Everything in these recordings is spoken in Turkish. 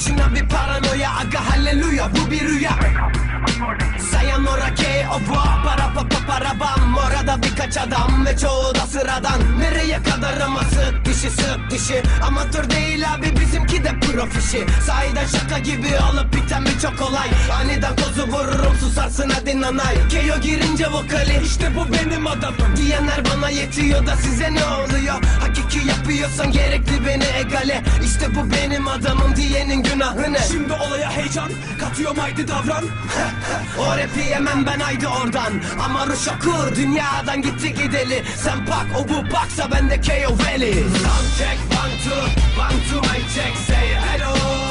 başına bir paranoya Aga hallelujah bu bir rüya Sayonara ke obo para pa pa para bam. Orada birkaç adam ve çoğu da sıradan. Nereye kadar ama sık dişi sık dişi. Amatör değil abi bizimki de profişi Sahiden şaka gibi olup biten birçok olay. Aniden kozu vururum susarsın hadi nanay. Keyo girince vokali işte bu benim adamım. Diyenler bana yetiyor da size ne oluyor? Hakiki yapıyorsan gerekli beni egale. İşte bu benim adamım diyenin günahı ne? Şimdi olaya heyecan Katıyorum haydi davran O rapi yemem ben haydi oradan. Ama Ruşakur dünyadan gitti gideli. Sen pak o bu paksa ben de KO Valley Sound check one two one two my check say hello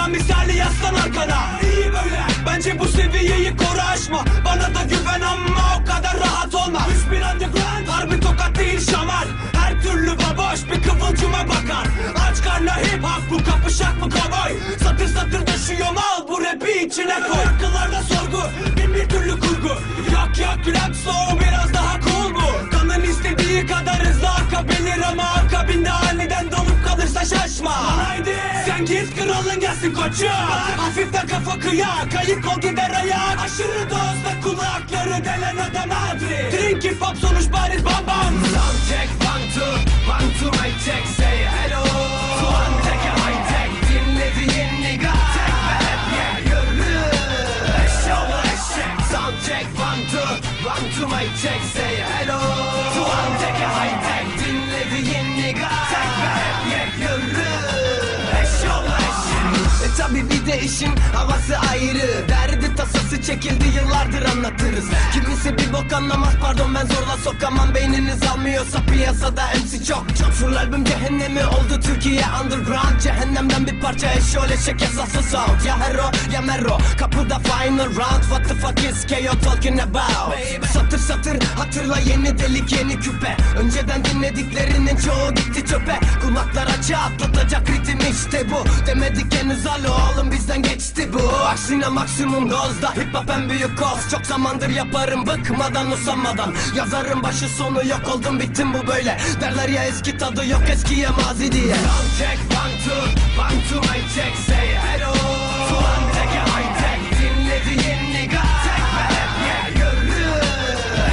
fırtına misali yaslan arkana. İyi böyle. Bence bu seviyeyi koru aşma. Bana da güven ama o kadar rahat olma. 3000 underground Harbi tokat değil şamar Her türlü baboş bir kıvılcıma bakar. Aç karnına hip hop. Bu kapışak mı kovboy? Satır satır düşüyor mal bu rapi içine koy. Akıllarda sorgu sen git kralın gelsin koçum. Hafiften kafa kıyak kayık ol gider ayak. Aşırı dozda kulakları delen adam adri Drink hip hop sonuç bariz bam bam. Sound check one two one two my check say hello. Take a high tech dinlediğin nigga check one two one a high tech dinlediğin nigga Tek ve işin havası ayrı Derdi çekildi yıllardır anlatırız. Kimisi bir bok anlamaz pardon ben zorla sokamam. Beyniniz almıyorsa piyasada MC çok çok. Full albüm cehennemi oldu Türkiye underground. Cehennemden bir parça eşyol eşek esası sound Ya hero ya mero kapıda final round. What the fuck is KO talking about? Satır satır hatırla yeni delik yeni küpe. Önceden dinlediklerinin çoğu gitti çöpe. Kulaklar açı atlatacak ritim işte bu. Demedik henüz alo oğlum bizden geçti bu. Aksine maksimum dozda hip hop en büyük koz Çok zamandır yaparım bıkmadan usanmadan. Yazarım başı sonu yok oldum bittim bu böyle. Derler ya eski tadı yok eskiye mazi diye. Sound check one two one two my check say hello. Take a high tech dinlediğin nigga Tek ve hep ye yürü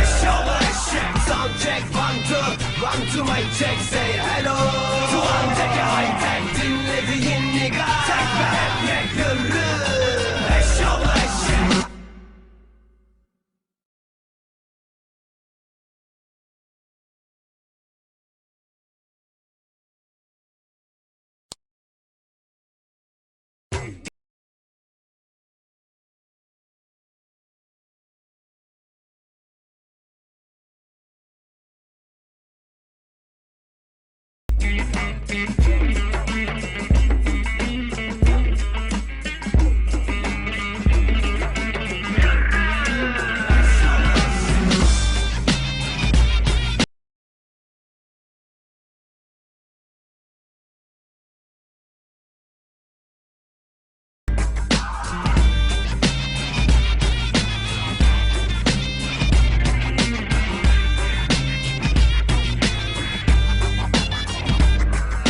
Eşyolu eşek. Sound check one two one two my check say hello